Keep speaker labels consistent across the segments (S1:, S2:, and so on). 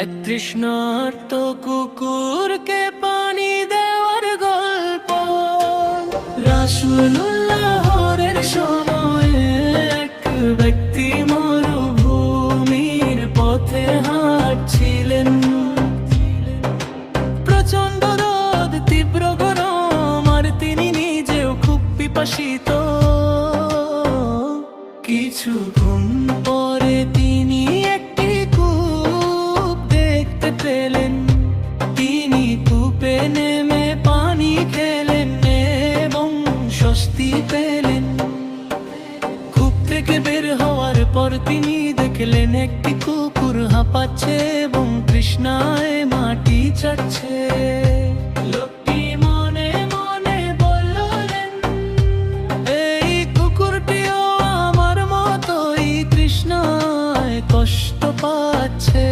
S1: এক তৃষ্ণার্ত কুকুরকে পানি দেওয়ার গল্প। রাসুল্লাহরের সময়ে এক ব্যক্তি মরুভূমির পথে হাঁটছিলেন। প্রচণ্ড রোদ, তীব্র গরম, আর তিনি নিজেও খুব পিপাসিত। কিছুক্ষণ পর তিনি দেখলেন একটি কুকুর হাঁপাচ্ছে এবং তৃষ্ণায় মাটি চাটছে লোকটি মনে মনে আমার মতোই তৃষ্ণায় কষ্ট পাচ্ছে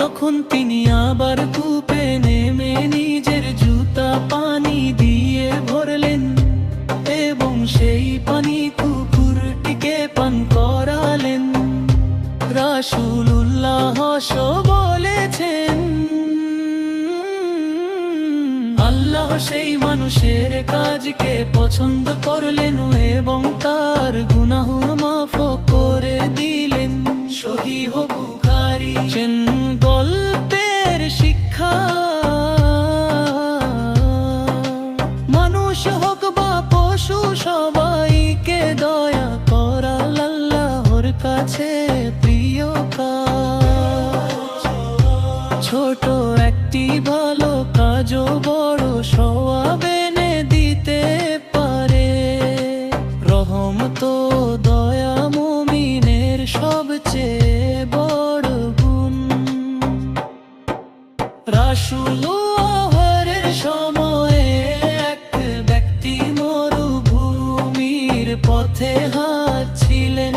S1: তখন তিনি আবার কূপে নেমে নিজের জুতা পানি দিয়ে ভরলেন এবং সেই পানি রাসূলুল্লাহ বলেছেন। আল্লাহ সেই মানুষের কাজকে পছন্দ করলেন এবং তার গুনাহ মাফ করে দিলেন। সহিহ বুখারী। গল্পের শিক্ষা। মানুষ হোক বা পশু, সবাইকে দয়া করা আল্লাহর কাছে। রহম তো দয়া মুমিনের সবচেয়ে বড় গুণ। রাসূলুল্লাহর সময়ে এক ব্যক্তি মরুভূমির পথে হাঁটছিলেন।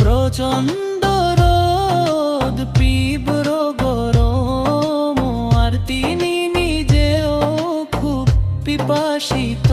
S1: প্রচণ্ড রোদ, তীব্র গরম, আর তিনি নিজেও খুব পিপাসিত।